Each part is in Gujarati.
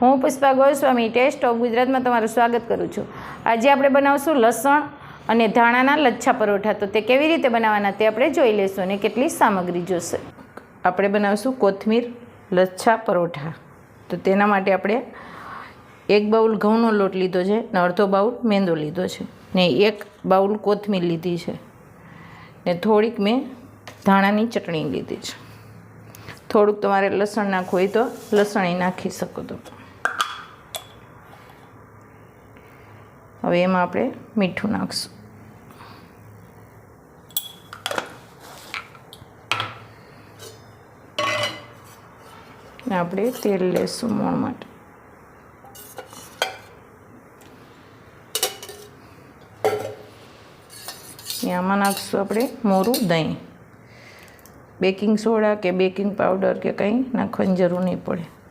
હું પુષ્પા ગોસ્વામી ટેસ્ટ ઓફ ગુજરાતમાં તમારું સ્વાગત કરું છું. આજે આપણે બનાવશું લસણ અને ધાણાના લચ્છા પરોઠા. તો તે કેવી રીતે બનાવવાના તે આપણે જોઈ લઈશું અને કેટલી સામગ્રી જોશે. આપણે બનાવશું કોથમીર લચ્છા પરોઠા. તો તેના માટે આપણે એક બાઉલ ઘઉંનો લોટ લીધો છે ને અડધો બાઉલ મેંદો લીધો છે ને એક બાઉલ કોથમીર લીધી છે ને થોડીક મેં ધાણાની ચટણી લીધી છે. થોડુંક તમારે લસણ નાખવું હોય તો લસણ નાખી શકો તો. હવે એમાં આપણે મીઠું નાખશું. ને આપણે તેલ લેશું મોણ માટે. આમાં નાખશું આપણે મોરું દહીં. બેકિંગ સોડા કે બેકિંગ પાવડર કે કંઈ નાખવાની જરૂર નહીં પડે.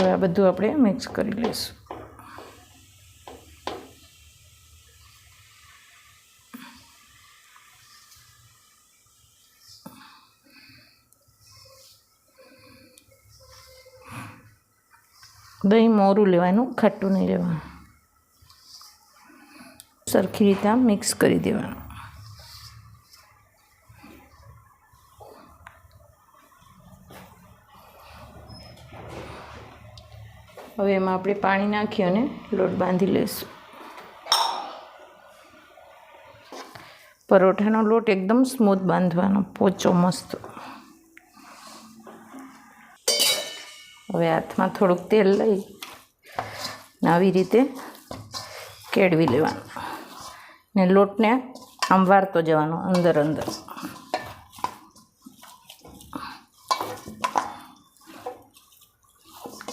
હવે આ બધું આપણે મિક્સ કરી લઈશું. દહીં મોરું લેવાનું, ખાટું નહીં લેવાનું. સરખી રીતે આમ મિક્સ કરી દેવાનું. હવે એમાં આપણે પાણી નાખી અને લોટ બાંધી લઈશું. પરોઠાનો લોટ એકદમ સ્મૂથ બાંધવાનો, પોચો મસ્ત. હવે હાથમાં થોડુંક તેલ લઈ આવી રીતે કેળવી લેવાનું. ને લોટને આમ વારતો જવાનો, અંદર અંદર.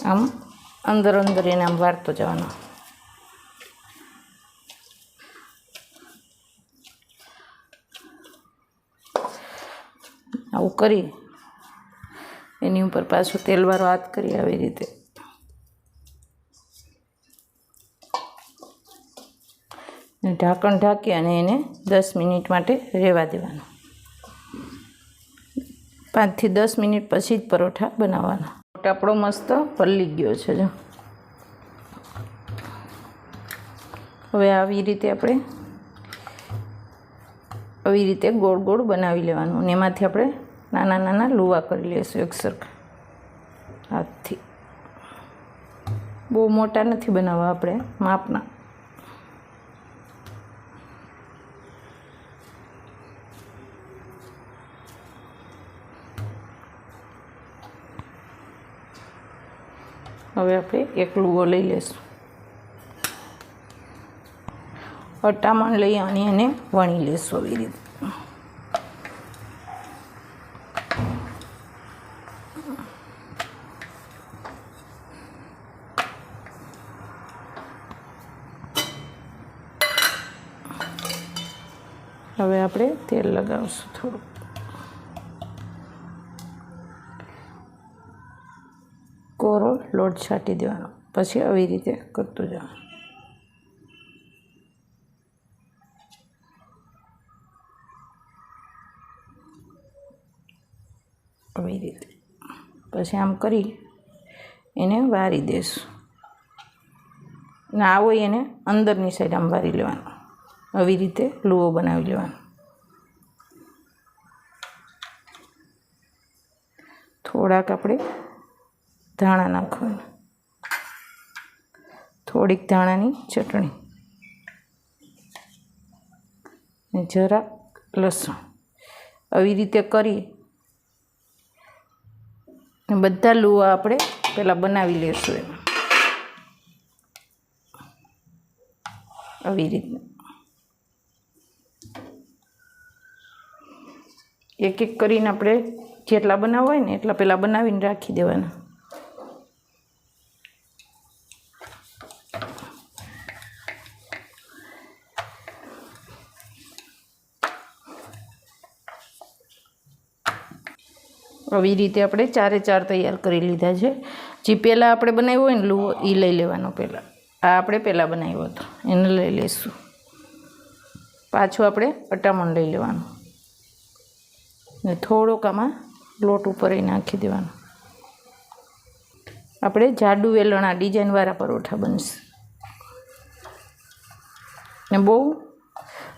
આમ અંદર અંદર એને આમ વાળતો જવાનો. આવું કરી. એની ઉપર પાછું તેલવાળો હાથ કરી આવી રીતે. ઢાંકણ ઢાંકી અને એને દસ મિનિટ માટે રહેવા દેવાનું. પાંચથી દસ મિનિટ પછી જ પરોઠા બનાવવાના. લોટ આપણો મસ્ત પલળી ગયો છે, જો. હવે આવી રીતે આપણે આવી રીતે ગોળ ગોળ બનાવી લેવાનું અને એમાંથી આપણે નાના નાના લુવા કરી લઈશું એક સરખા હાથથી. બહુ મોટા નથી બનાવવા આપણે, માપના. હવે આપણે એક લુઓ લઈ લઈશું અટામણ લઈ અને એને વણી લઈશું આવી રીતે. હવે આપણે તેલ લગાવશું થોડું કોરો લોટ છાંટી દેવાનો. પછી આવી રીતે કરતું જવાનું. આવી રીતે. પછી આમ કરી એને વારી દેશું. ને આવો એને અંદરની સાઈડ આમ વારી લેવાનો. આવી રીતે લુઓ બનાવી લેવાનો. થોડાક આપણે ધાણા નાખવાના. થોડીક ધાણાની ચટણી. ને જરાક લસણ. આવી રીતે કરી ને બધા લુવા આપણે પહેલાં બનાવી લઈશું એમાં. આવી રીતના. એક એક કરીને આપણે જેટલા બનાવવા હોય ને એટલા પહેલાં બનાવીને રાખી દેવાના. આવી રીતે આપણે ચારે ચાર તૈયાર કરી લીધા છે. જે પહેલાં આપણે બનાવ્યો હોય ને લુવો એ લઈ લેવાનો પહેલાં. આ આપણે પહેલાં બનાવ્યો હતો. એને લઈ લઈશું. પાછું આપણે અટામણ લઈ લેવાનું. ને થોડોક આમાં લોટ ઉપર એ નાખી દેવાનું. આપણે જાડુ વેલણા ડિઝાઇનવાળા પરોઠા બનશે. ને બહુ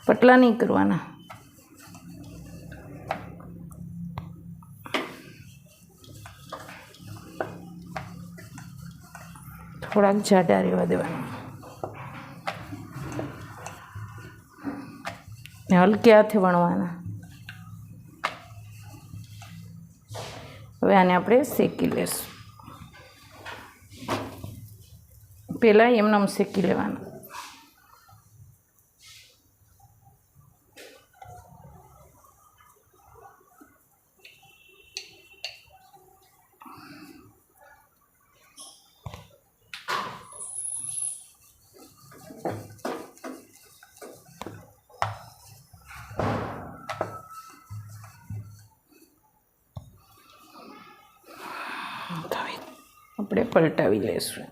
પટલા નહીં કરવાના. થોડાક જાડા રહેવા દેવાના હલકે હાથે વણવાના. હવે આને આપણે શેકી લેશું. પહેલાં એમને શેકી લેવાના હવે આપણે પલટાવી લેશું.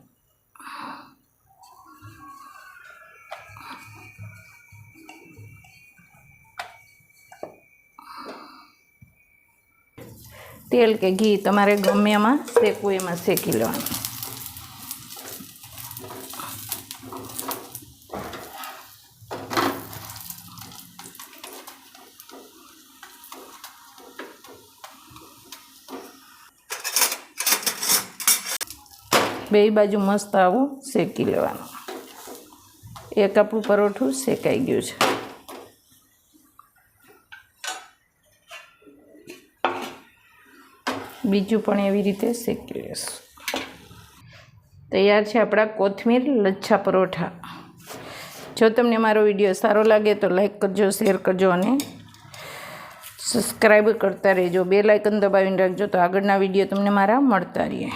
તેલ કે ઘી તમારે ગમે એમાં શેકવું એમાં શેકી લેવાનું. બે બાજુ મસ્ત આવું શેકી લેવાનું. એક આપણું પરોઠું શેકાઈ ગયું છે. બીજું પણ એવી રીતે શેકી લેશું. તૈયાર છે આપણા કોથમીર લચ્છા પરોઠા. જો તમને મારો વીડિયો સારો લાગે તો લાઈક કરજો, શેર કરજો અને સબસ્ક્રાઈબ કરતા રહેજો. બે લાઇકન દબાવીને રાખજો તો આગળના વીડિયો તમને મારા મળતા રહે.